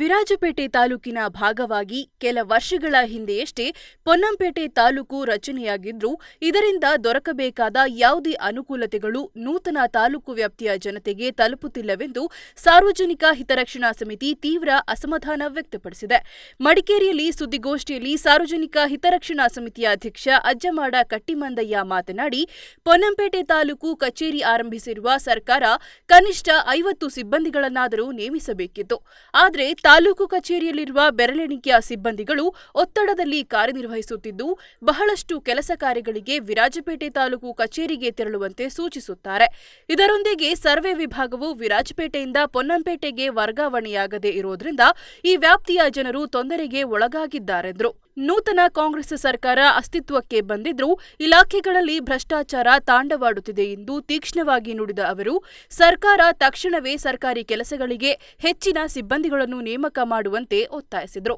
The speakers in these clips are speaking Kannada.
ವಿರಾಜಪೇಟೆ ತಾಲೂಕಿನ ಭಾಗವಾಗಿ ಕೆಲ ವರ್ಷಗಳ ಹಿಂದೆಯಷ್ಟೇ ಪೊನ್ನಂಪೇಟೆ ತಾಲೂಕು ರಚನೆಯಾಗಿದ್ದರೂ ಇದರಿಂದ ದೊರಕಬೇಕಾದ ಯಾವುದೇ ಅನುಕೂಲತೆಗಳು ನೂತನ ತಾಲೂಕು ವ್ಯಾಪ್ತಿಯ ಜನತೆಗೆ ತಲುಪುತ್ತಿಲ್ಲವೆಂದು ಸಾರ್ವಜನಿಕ ಹಿತರಕ್ಷಣಾ ಸಮಿತಿ ತೀವ್ರ ಅಸಮಾಧಾನ ವ್ಯಕ್ತಪಡಿಸಿದೆ. ಮಡಿಕೇರಿಯಲ್ಲಿ ಸುದ್ದಿಗೋಷ್ಠಿಯಲ್ಲಿ ಸಾರ್ವಜನಿಕ ಹಿತರಕ್ಷಣಾ ಸಮಿತಿಯ ಅಧ್ಯಕ್ಷ ಅಜ್ಜಮಾಡ ಕಟ್ಟಿಮಂದಯ್ಯ ಮಾತನಾಡಿ, ಪೊನ್ನಂಪೇಟೆ ತಾಲೂಕು ಕಚೇರಿ ಆರಂಭಿಸಿರುವ ಸರ್ಕಾರ ಕನಿಷ್ಠ ಐವತ್ತು ಸಿಬ್ಬಂದಿಗಳನ್ನಾದರೂ ನೇಮಿಸಬೇಕಿತ್ತು. ಆದರೆ ತಾಲೂಕು ಕಚೇರಿಯಲ್ಲಿರುವ ಬೆರಳೆಣಿಕೆಯ ಸಿಬ್ಬಂದಿಗಳು ಒತ್ತಡದಲ್ಲಿ ಕಾರ್ಯನಿರ್ವಹಿಸುತ್ತಿದ್ದು, ಬಹಳಷ್ಟು ಕೆಲಸ ಕಾರ್ಯಗಳಿಗೆ ವಿರಾಜಪೇಟೆ ತಾಲೂಕು ಕಚೇರಿಗೆ ತೆರಳುವಂತೆ ಸೂಚಿಸುತ್ತಾರೆ. ಇದರೊಂದಿಗೆ ಸರ್ವೆ ವಿಭಾಗವು ವಿರಾಜಪೇಟೆಯಿಂದ ಪೊನ್ನಂಪೇಟೆಗೆ ವರ್ಗಾವಣೆಯಾಗದೇ ಇರುವುದರಿಂದ ಈ ವ್ಯಾಪ್ತಿಯ ಜನರು ತೊಂದರೆಗೆ ಒಳಗಾಗಿದ್ದಾರೆಂದರು. ನೂತನ ಕಾಂಗ್ರೆಸ್ ಸರ್ಕಾರ ಅಸ್ತಿತ್ವಕ್ಕೆ ಬಂದಿದ್ರೂ ಇಲಾಖೆಗಳಲ್ಲಿ ಭ್ರಷ್ಟಾಚಾರ ತಾಂಡವಾಡುತ್ತಿದೆ ಎಂದು ತೀಕ್ಷ್ಣವಾಗಿ ನುಡಿದ ಅವರು, ಸರ್ಕಾರ ತಕ್ಷಣವೇ ಸರ್ಕಾರಿ ಕೆಲಸಗಳಿಗೆ ಹೆಚ್ಚಿನ ಸಿಬ್ಬಂದಿಗಳನ್ನು ನೇಮಕ ಮಾಡುವಂತೆ ಒತ್ತಾಯಿಸಿದರು.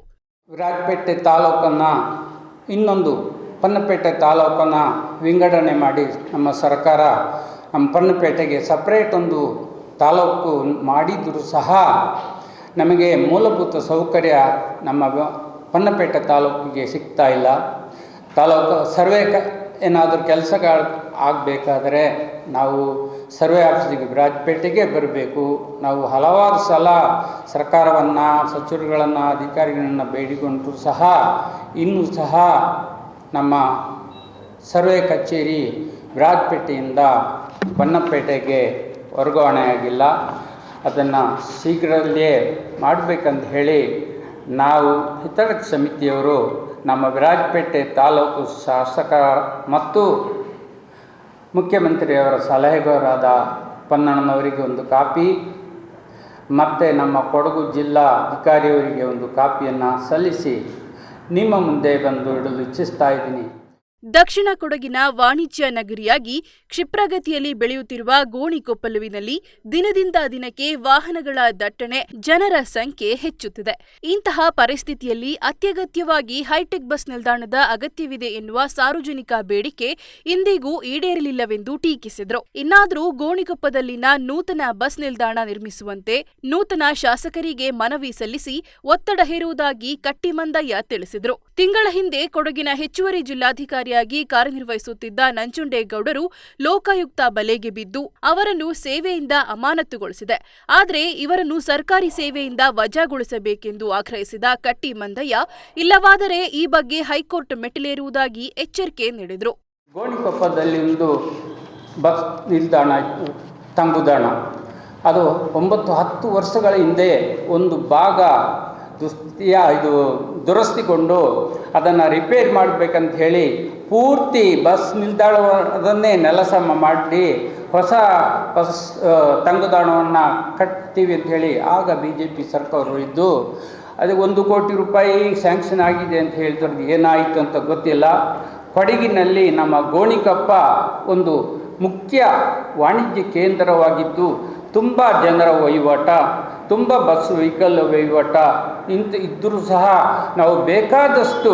ವಿರಾಜಪೇಟೆ ತಾಲೂಕನ್ನು ಇನ್ನೊಂದು ಪನ್ನಪೇಟೆ ತಾಲೂಕನ್ನು ವಿಂಗಡಣೆ ಮಾಡಿ ನಮ್ಮ ಸರ್ಕಾರ ನಮ್ಮ ಪನ್ನಪೇಟೆಗೆ ಸಪ್ರೇಟ್ ಒಂದು ತಾಲೂಕು ಮಾಡಿದರೂ ಸಹ ನಮಗೆ ಮೂಲಭೂತ ಸೌಕರ್ಯ ನಮ್ಮ ಪನ್ನಪೇಟೆ ತಾಲೂಕಿಗೆ ಸಿಗ್ತಾ ಇಲ್ಲ. ತಾಲೂಕು ಸರ್ವೇ ಏನಾದರೂ ಕೆಲಸಗಳು ಆಗಬೇಕಾದರೆ ನಾವು ಸರ್ವೆ ಆಫೀಸಿಗೆ ವಿರಾಜಪೇಟೆಗೆ ಬರಬೇಕು. ನಾವು ಹಲವಾರು ಸಲ ಸರ್ಕಾರವನ್ನು, ಸಚಿವರುಗಳನ್ನು, ಅಧಿಕಾರಿಗಳನ್ನು ಬೇಡಿಕೊಂಡರೂ ಸಹ, ಇನ್ನೂ ಸಹ ನಮ್ಮ ಸರ್ವೆ ಕಚೇರಿ ವಿರಾಜಪೇಟೆಯಿಂದ ಬನ್ನಪೇಟೆಗೆ ವರ್ಗಾವಣೆಯಾಗಿಲ್ಲ ಅದನ್ನು ಶೀಘ್ರದಲ್ಲೇ ಮಾಡಬೇಕಂತ ಹೇಳಿ ನಾವು ಹಿತರಕ್ಷ ಸಮಿತಿಯವರು ನಮ್ಮ ವಿರಾಜಪೇಟೆ ತಾಲೂಕು ಶಾಸಕ ಮತ್ತು ಮುಖ್ಯಮಂತ್ರಿಯವರ ಸಲಹೆಗಾರರಾದ ಪನ್ನಣ್ಣನವರಿಗೆ ಒಂದು ಕಾಪಿ, ಮತ್ತು ನಮ್ಮ ಕೊಡಗು ಜಿಲ್ಲಾ ಅಧಿಕಾರಿಯವರಿಗೆ ಒಂದು ಕಾಪಿಯನ್ನು ಸಲ್ಲಿಸಿ ನಿಮ್ಮ ಮುಂದೆ ಬಂದು ಇಡಲು ಇಚ್ಛಿಸ್ತಾ ಇದ್ದೀನಿ. ದಕ್ಷಿಣ ಕೊಡಗಿನ ವಾಣಿಜ್ಯ ನಗರಿಯಾಗಿ ಕ್ಷಿಪ್ರಗತಿಯಲ್ಲಿ ಬೆಳೆಯುತ್ತಿರುವ ಗೋಣಿಕೊಪ್ಪಲುವಿನಲ್ಲಿ ದಿನದಿಂದ ದಿನಕ್ಕೆ ವಾಹನಗಳ ದಟ್ಟಣೆ ಜನರ ಸಂಖ್ಯೆ ಹೆಚ್ಚುತ್ತಿದೆ. ಇಂತಹ ಪರಿಸ್ಥಿತಿಯಲ್ಲಿ ಅತ್ಯಗತ್ಯವಾಗಿ ಹೈಟೆಕ್ ಬಸ್ ನಿಲ್ದಾಣದ ಅಗತ್ಯವಿದೆ ಎನ್ನುವ ಸಾರ್ವಜನಿಕ ಬೇಡಿಕೆ ಇಂದಿಗೂ ಈಡೇರಲಿಲ್ಲವೆಂದು ಟೀಕಿಸಿದರು. ಇನ್ನಾದರೂ ಗೋಣಿಕೊಪ್ಪದಲ್ಲಿನ ನೂತನ ಬಸ್ ನಿಲ್ದಾಣ ನಿರ್ಮಿಸುವಂತೆ ನೂತನ ಶಾಸಕರಿಗೆ ಮನವಿ ಸಲ್ಲಿಸಿ ಒತ್ತಡ ಹೇರುವುದಾಗಿ ಕಟ್ಟಿಮಂದಯ್ಯ ತಿಳಿಸಿದರು. ತಿಂಗಳ ಹಿಂದೆ ಕೊಡಗಿನ ಹೆಚ್ಚುವರಿ ಜಿಲ್ಲಾಧಿಕಾರಿಯಾಗಿ ಕಾರ್ಯನಿರ್ವಹಿಸುತ್ತಿದ್ದ ನಂಜುಂಡೇಗೌಡರು ಲೋಕಾಯುಕ್ತ ಬಲೆಗೆ ಬಿದ್ದು ಅವರನ್ನು ಸೇವೆಯಿಂದ ಅಮಾನತುಗೊಳಿಸಿದೆ. ಆದರೆ ಇವರನ್ನು ಸರ್ಕಾರಿ ಸೇವೆಯಿಂದ ವಜಾಗೊಳಿಸಬೇಕೆಂದು ಆಗ್ರಹಿಸಿದ ಕಟ್ಟಿ ಮಂದಯ್ಯ ಇಲ್ಲವಾದರೆ ಈ ಬಗ್ಗೆ ಹೈಕೋರ್ಟ್ ಮೆಟ್ಟಿಲೇರುವುದಾಗಿ ಎಚ್ಚರಿಕೆ ನೀಡಿದರು. ಬಸ್ ನಿಲ್ದಾಣ ತಂಗುದಾಣ. ಅದು ಒಂಬತ್ತು ಹತ್ತು ವರ್ಷಗಳ ಹಿಂದೆ ಒಂದು ಭಾಗ ದುಸ್ತಿಯ, ಇದು ದುರಸ್ತಿಗೊಂಡು ಅದನ್ನು ರಿಪೇರ್ ಮಾಡಬೇಕಂತ ಹೇಳಿ ಪೂರ್ತಿ ಬಸ್ ನಿಲ್ದಾಣವನ್ನೇ ನೆಲಸಮ ಮಾಡಿ ಹೊಸ ಬಸ್ ತಂಗುದಾಣವನ್ನು ಕಟ್ತೀವಿ ಅಂತ ಹೇಳಿ ಆಗ ಬಿ ಜೆ ಪಿ ಸರ್ಕಾರ ಇದ್ದು ಅದು ಒಂದು ಕೋಟಿ ರೂಪಾಯಿ ಸ್ಯಾಂಕ್ಷನ್ ಆಗಿದೆ ಅಂತ ಹೇಳಿದ್ರೆ ಏನಾಯಿತು ಅಂತ ಗೊತ್ತಿಲ್ಲ. ಕೊಡಗಿನಲ್ಲಿ ನಮ್ಮ ಗೋಣಿಕಪ್ಪ ಒಂದು ಮುಖ್ಯ ವಾಣಿಜ್ಯ ಕೇಂದ್ರವಾಗಿದ್ದು, ತುಂಬ ಜನರ ವಹಿವಾಟ. ತುಂಬ ಬಸ್ ವೆಹಿಕಲ್ ವಹಿವಾಟ ಇಂತ ಇದ್ದರೂ ಸಹ ನಾವು ಬೇಕಾದಷ್ಟು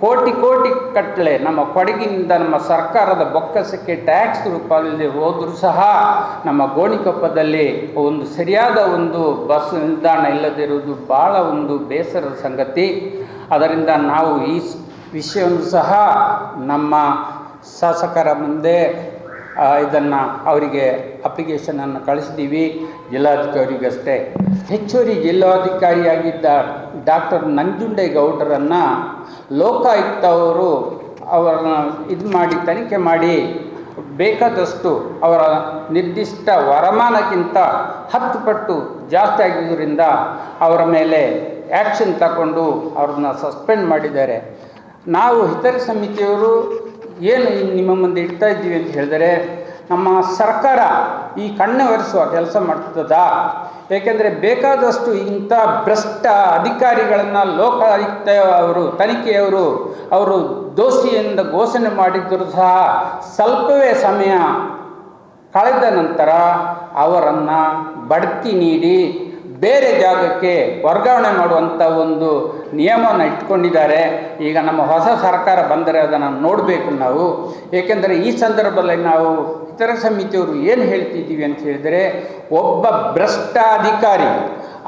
ಕೋಟಿ ಕೋಟಿ ಕಟ್ಟಲೆ ನಮ್ಮ ಕೊಡಗಿನಿಂದ ನಮ್ಮ ಸರ್ಕಾರದ ಬೊಕ್ಕಸಕ್ಕೆ ಟ್ಯಾಕ್ಸ್ ರೂಪದಲ್ಲಿ ಹೋದರೂ ಸಹ ನಮ್ಮ ಗೋಣಿಕೊಪ್ಪದಲ್ಲಿ ಒಂದು ಸರಿಯಾದ ಒಂದು ಬಸ್ ನಿಲ್ದಾಣ ಇಲ್ಲದಿರುವುದು ಭಾಳ ಒಂದು ಬೇಸರದ ಸಂಗತಿ. ಅದರಿಂದ ನಾವು ಈ ವಿಷಯವನ್ನು ಸಹ ನಮ್ಮ ಶಾಸಕರ ಮುಂದೆ ಇದನ್ನು ಅವರಿಗೆ ಅಪ್ಲಿಕೇಶನನ್ನು ಕಳಿಸಿದ್ದೀವಿ ಜಿಲ್ಲಾಧಿಕಾರಿಗಷ್ಟೇ. ಹೆಚ್ಚುವರಿ ಜಿಲ್ಲಾಧಿಕಾರಿಯಾಗಿದ್ದ ಡಾಕ್ಟರ್ ನಂಜುಂಡೇಗೌಡರನ್ನು ಲೋಕಾಯುಕ್ತ ಅವರು ಅವರನ್ನ ಇದು ಮಾಡಿ, ತನಿಖೆ ಮಾಡಿ ಬೇಕಾದಷ್ಟು ಅವರ ನಿರ್ದಿಷ್ಟ ವರಮಾನಕ್ಕಿಂತ ಹತ್ತು ಪಟ್ಟು ಜಾಸ್ತಿ ಆಗಿದ್ದರಿಂದ ಅವರ ಮೇಲೆ ಆ್ಯಕ್ಷನ್ ತಗೊಂಡು ಅವ್ರನ್ನ ಸಸ್ಪೆಂಡ್ ಮಾಡಿದ್ದಾರೆ. ನಾವು ಹಿತರ ಸಮಿತಿಯವರು ಏನು ನಿಮ್ಮ ಮುಂದೆ ಇಡ್ತಾ ಇದ್ದೀವಿ ಅಂತ ಹೇಳಿದರೆ ನಮ್ಮ ಸರ್ಕಾರ ಈ ಕಣ್ಣು ಒರೆಸುವ ಕೆಲಸ ಮಾಡ್ತದ? ಏಕೆಂದರೆ ಬೇಕಾದಷ್ಟು ಇಂಥ ಭ್ರಷ್ಟ ಅಧಿಕಾರಿಗಳನ್ನು ಲೋಕಾಯುಕ್ತ ಅವರು ತನಿಖೆಯವರು ಅವರು ದೋಷಿಯಿಂದ ಘೋಷಣೆ ಮಾಡಿದ್ದರೂ ಸಹ ಸ್ವಲ್ಪವೇ ಸಮಯ ಕಳೆದ ನಂತರ ಅವರನ್ನು ಬಡ್ತಿ ನೀಡಿ ಬೇರೆ ಜಾಗಕ್ಕೆ ವರ್ಗಾವಣೆ ಮಾಡುವಂಥ ಒಂದು ನಿಯಮವನ್ನು ಇಟ್ಕೊಂಡಿದ್ದಾರೆ. ಈಗ ನಮ್ಮ ಹೊಸ ಸರ್ಕಾರ ಬಂದರೆ ಅದನ್ನು ನೋಡಬೇಕು ನಾವು. ಏಕೆಂದರೆ ಈ ಸಂದರ್ಭದಲ್ಲಿ ನಾವು ಇತರ ಸಮಿತಿಯವರು ಏನು ಹೇಳ್ತಿದ್ದೀವಿ ಅಂತ ಹೇಳಿದರೆ, ಒಬ್ಬ ಭ್ರಷ್ಟ ಅಧಿಕಾರಿ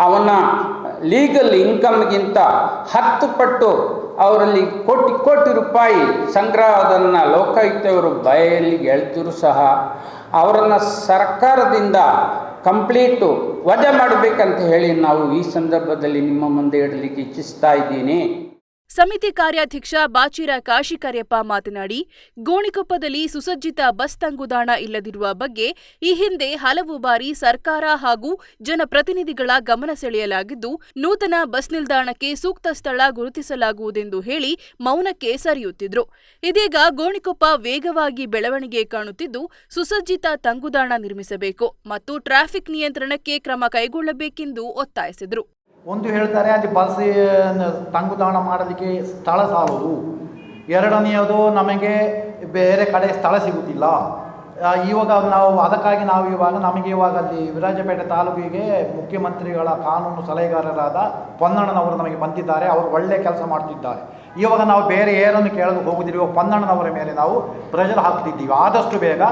ಅವನ ಲೀಗಲ್ ಇನ್ಕಮ್ಗಿಂತ ಹತ್ತು ಪಟ್ಟು ಅವರಲ್ಲಿ ಕೋಟಿ ಕೋಟಿ ರೂಪಾಯಿ ಸಂಗ್ರಹದನ್ನು ಲೋಕಾಯುಕ್ತವರು ಬಯಲ್ಲಿ ಗೆಳ್ತಿರು ಸಹ ಅವರನ್ನು ಸರ್ಕಾರದಿಂದ ಕಂಪ್ಲೀಟು ವಜಾ ಮಾಡಬೇಕಂತ ಹೇಳಿ ನಾವು ಈ ಸಂದರ್ಭದಲ್ಲಿ ನಿಮ್ಮ ಮುಂದೆ ಇಡಲಿಕ್ಕೆ ಇಚ್ಛಿಸ್ತಾ ಇದ್ದೀನಿ. ಸಮಿತಿ ಕಾರ್ಯಾಧ್ಯಕ್ಷ ಬಾಚಿರ ಕಾಶಿಕರ್ಯಪ್ಪ ಮಾತನಾಡಿ, ಗೋಣಿಕೊಪ್ಪದಲ್ಲಿ ಸುಸಜ್ಜಿತ ಬಸ್ ತಂಗುದಾಣ ಇಲ್ಲದಿರುವ ಬಗ್ಗೆ ಈ ಹಿಂದೆ ಹಲವು ಬಾರಿ ಸರ್ಕಾರ ಹಾಗೂ ಜನಪ್ರತಿನಿಧಿಗಳ ಗಮನ ಸೆಳೆಯಲಾಗಿದ್ದು, ನೂತನ ಬಸ್ ನಿಲ್ದಾಣಕ್ಕೆ ಸೂಕ್ತ ಸ್ಥಳ ಗುರುತಿಸಲಾಗುವುದೆಂದು ಹೇಳಿ ಮೌನಕ್ಕೆ ಸರಿಯುತ್ತಿದ್ರು. ಇದೀಗ ಗೋಣಿಕೊಪ್ಪ ವೇಗವಾಗಿ ಬೆಳವಣಿಗೆ ಕಾಣುತ್ತಿದ್ದು, ಸುಸಜ್ಜಿತ ತಂಗುದಾಣ ನಿರ್ಮಿಸಬೇಕು ಮತ್ತು ಟ್ರಾಫಿಕ್ ನಿಯಂತ್ರಣಕ್ಕೆ ಕ್ರಮ ಕೈಗೊಳ್ಳಬೇಕೆಂದು ಒತ್ತಾಯಿಸಿದರು. ಒಂದು ಹೇಳ್ತಾರೆ, ಅಲ್ಲಿ ಬಸ್ ತಂಗುದಾಣ ಮಾಡಲಿಕ್ಕೆ ಸ್ಥಳ ಸಾಲದು ಎರಡನೆಯದು, ನಮಗೆ ಬೇರೆ ಕಡೆ ಸ್ಥಳ ಸಿಗುತ್ತಿಲ್ಲ. ಇವಾಗ ನಾವು, ಅದಕ್ಕಾಗಿ ನಾವು ಇವಾಗ, ನಮಗೆ ಇವಾಗ ಅಲ್ಲಿ ವಿರಾಜಪೇಟೆ ತಾಲೂಕಿಗೆ ಮುಖ್ಯಮಂತ್ರಿಗಳ ಕಾನೂನು ಸಲಹೆಗಾರರಾದ ಪೊನ್ನಣ್ಣನವರು ನಮಗೆ ಬಂದಿದ್ದಾರೆ, ಅವರು ಒಳ್ಳೆಯ ಕೆಲಸ ಮಾಡ್ತಿದ್ದಾರೆ. ಇವಾಗ ನಾವು ಬೇರೆ ಏನನ್ನು ಕೇಳಲು ಹೋಗುದಿಲ್ಲ ಪೊನ್ನಣ್ಣನವರ ಮೇಲೆ ನಾವು ಪ್ರೆಷರ್ ಹಾಕ್ತಿದ್ದೀವಿ ಆದಷ್ಟು ಬೇಗ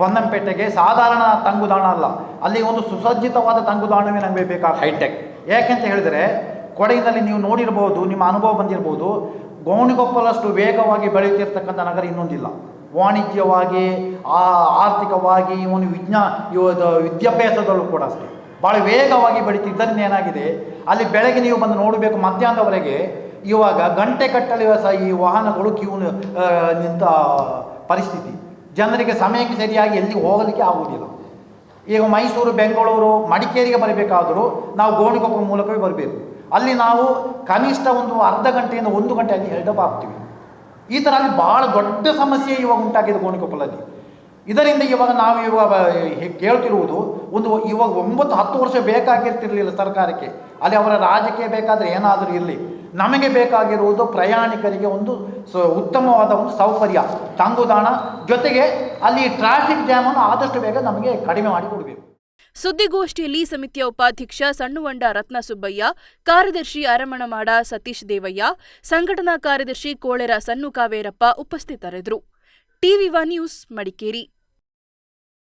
ಪೊನ್ನಂಪೇಟೆಗೆ ಸಾಧಾರಣ ತಂಗುದಾಣ ಅಲ್ಲ, ಅಲ್ಲಿ ಒಂದು ಸುಸಜ್ಜಿತವಾದ ತಂಗುದಾಣವೇ ನಮಗೆ ಬೇಕಾದ ಹೈಟೆಕ್ ಯಾಕೆಂತ ಹೇಳಿದರೆ, ಕೊಡಗಿನಲ್ಲಿ ನೀವು ನೋಡಿರ್ಬೋದು, ನಿಮ್ಮ ಅನುಭವ ಬಂದಿರ್ಬೋದು ಗೋಣಿಗೊಪ್ಪಲಷ್ಟು ವೇಗವಾಗಿ ಬೆಳೆಯುತ್ತಿರ್ತಕ್ಕಂಥ ನಗರ ಇನ್ನೊಂದಿಲ್ಲ. ವಾಣಿಜ್ಯವಾಗಿ, ಆ ಆರ್ಥಿಕವಾಗಿ, ಇವನು ವಿಜ್ಞಾ ಇವತ್ತು ವಿದ್ಯಾಭ್ಯಾಸದಲ್ಲೂ ಕೂಡ ಅಷ್ಟೇ. ಭಾಳ ವೇಗವಾಗಿ ಬೆಳೀತಿದ್ದರಿಂದ ಏನಾಗಿದೆ, ಅಲ್ಲಿ ಬೆಳಗ್ಗೆ ನೀವು ಬಂದು ನೋಡಬೇಕು ಮಧ್ಯಾಹ್ನದವರೆಗೆ ಇವಾಗ ಗಂಟೆ ಕಟ್ಟಲೆ ಸಹ ಈ ವಾಹನಗಳು ಕ್ಯೂ ನಿಂತ ಪರಿಸ್ಥಿತಿ. ಜನರಿಗೆ ಸಮಯಕ್ಕೆ ಸರಿಯಾಗಿ ಎಲ್ಲಿ ಹೋಗಲಿಕ್ಕೆ ಆಗುವುದಿಲ್ಲ. ಈಗ ಮೈಸೂರು, ಬೆಂಗಳೂರು, ಮಡಿಕೇರಿಗೆ ಬರಬೇಕಾದರೂ ನಾವು ಗೋಣಿಕೊಪ್ಪ ಮೂಲಕವೇ ಬರಬೇಕು. ಅಲ್ಲಿ ನಾವು ಕನಿಷ್ಠ ಒಂದು ಅರ್ಧ ಗಂಟೆಯಿಂದ ಒಂದು ಗಂಟೆ ಅಲ್ಲಿ ಹೆಲ್ಡಪ್ ಆಗ್ತೀವಿ ಈ ಥರ ಅಲ್ಲಿ ಭಾಳ ದೊಡ್ಡ ಸಮಸ್ಯೆ ಇವಾಗ ಉಂಟಾಗಿದೆ ಗೋಣಿಕೊಪ್ಪಲಲ್ಲಿ. ಇದರಿಂದ ಇವಾಗ ನಾವು ಇವಾಗ ಕೇಳ್ತಿರುವುದು, ಒಂದು ಇವಾಗ ಒಂಬತ್ತು, ಹತ್ತು ವರ್ಷ ಬೇಕಾಗಿರ್ತಿರಲಿಲ್ಲ ಸರ್ಕಾರಕ್ಕೆ. ಅಲ್ಲಿ ಅವರ ರಾಜಕೀಯ ಬೇಕಾದರೆ ಏನಾದರೂ ಇರಲಿ. ನಮಗೆ ಬೇಕಾಗಿರುವುದು ಪ್ರಯಾಣಿಕರಿಗೆ ಒಂದು ಸ ಉತ್ತಮವಾದ ಒಂದು ಸೌಕರ್ಯ. ತಂಗುದಾಣ ಜೊತೆಗೆ ಅಲ್ಲಿ ಟ್ರಾಫಿಕ್ ಜಾಮನ್ನು ಆದಷ್ಟು ಬೇಗ ನಮಗೆ ಕಡಿಮೆ ಮಾಡಿ ಕೊಡಬೇಕು. ಸುದ್ದಿಗೋಷ್ಠಿಯಲ್ಲಿ ಸಮಿತಿಯ ಉಪಾಧ್ಯಕ್ಷ ಸಣ್ಣುವಂಡ ರತ್ನಸುಬ್ಬಯ್ಯ, ಕಾರ್ಯದರ್ಶಿ ಅರಮಣಮಾಡ ಸತೀಶ್ ದೇವಯ್ಯ, ಸಂಘಟನಾ ಕಾರ್ಯದರ್ಶಿ ಕೋಳೆರ ಸಣ್ಣು ಕಾವೇರಪ್ಪ ಉಪಸ್ಥಿತರಿದ್ದರು. TV news Madikeri.